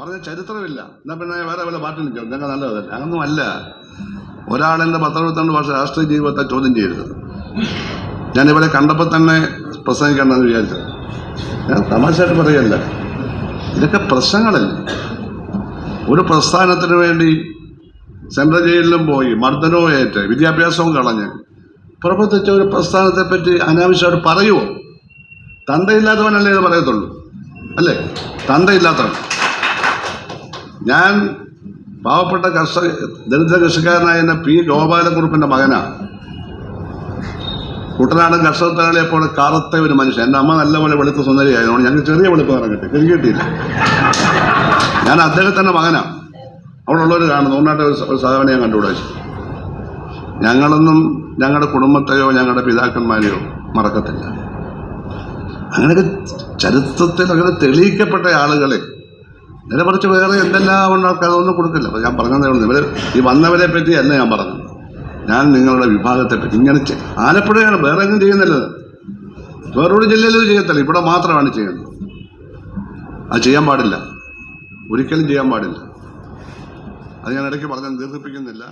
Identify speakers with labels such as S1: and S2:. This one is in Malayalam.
S1: പറഞ്ഞ ചരിത്രമില്ല. എന്നാ പിന്നെ വേറെ വല്ല പാർട്ടി നിൽക്കും. ഞങ്ങൾ നല്ലതല്ല. അങ്ങൊന്നുമല്ല. ഒരാളെന്റെ പത്തെഴുപത്തിരണ്ട് വർഷം രാഷ്ട്രീയ ജീവിതത്തെ ചോദ്യം ചെയ്യരുത്. ഞാനിവിടെ കണ്ടപ്പോൾ തന്നെ പ്രസംഗിക്കണമെന്ന് വിചാരിച്ചത് ഞാൻ തമാശയായിട്ട് പറയല്ല ഇതൊക്കെ പ്രശ്നങ്ങളല്ലേ? ഒരു പ്രസ്ഥാനത്തിന് വേണ്ടി സെൻട്രൽ ജയിലിലും പോയി മർദ്ദനവും ഏറ്റ് വിദ്യാഭ്യാസവും കളഞ്ഞ് പ്രവർത്തിച്ച ഒരു പ്രസ്ഥാനത്തെ പറ്റി അനാവശ്യമായിട്ട് പറയുമോ തന്തയില്ലാത്തവനല്ലേ ഇത് പറയത്തുള്ളൂ. അല്ലേ? തന്തയില്ലാത്തവൻ ഞാൻ പാവപ്പെട്ട കർഷക ദരിദ്ര കൃഷിക്കാരനായ പി. ഗോപാലകുറുപ്പിന്റെ മകനാണ് കുട്ടനാടൻ കർഷക തൊഴിലാളിയെ കറുത്ത ഒരു മനുഷ്യൻ. എന്റെ അമ്മ നല്ലപോലെ വെളുത്ത സുന്ദരിയായതുകൊണ്ട് ഞങ്ങൾക്ക് ചെറിയ വെളുപ്പ് നിറം കിട്ടി. എനിക്ക് കിട്ടിയില്ല. ഞാൻ അദ്ദേഹത്തിന്റെ മകനാണ് അവിടെ ഉള്ളവർ കാണുന്നു. നൂറിനാട്ട് ഒരു സാധാരണ ഞാൻ കണ്ടുകൂടാ. ഞങ്ങളൊന്നും ഞങ്ങളുടെ കുടുംബത്തെയോ ഞങ്ങളുടെ പിതാക്കന്മാരെയോ മറക്കത്തില്ല. അങ്ങനെയൊക്കെ ചരിത്രത്തിൽ അങ്ങനെ തെളിയിക്കപ്പെട്ട ആളുകളെ നേരെ മറിച്ച് വേറെ എന്തെല്ലാം ഉണ്ടാക്കുക അതൊന്നും കൊടുക്കില്ല. അപ്പോൾ ഞാൻ പറഞ്ഞതേ ഉള്ളൂ ഇവർ ഈ വന്നവരെ പറ്റി അല്ല ഞാൻ പറഞ്ഞത്. ഞാൻ നിങ്ങളുടെ വിഭാഗത്തെ പറ്റി ഇങ്ങനെ ആലപ്പുഴയാണ് വേറെ എങ്ങും ചെയ്യുന്നില്ലത്. വേറൊരു ജില്ലയിലും ചെയ്യത്തില്ല. ഇവിടെ മാത്രമാണ് ചെയ്യുന്നത്. അത് ചെയ്യാൻ പാടില്ല. ഒരിക്കലും ചെയ്യാൻ പാടില്ല. അത് ഞാൻ ഇടയ്ക്ക് പറഞ്ഞാൽ ദീർഘിപ്പിക്കുന്നില്ല.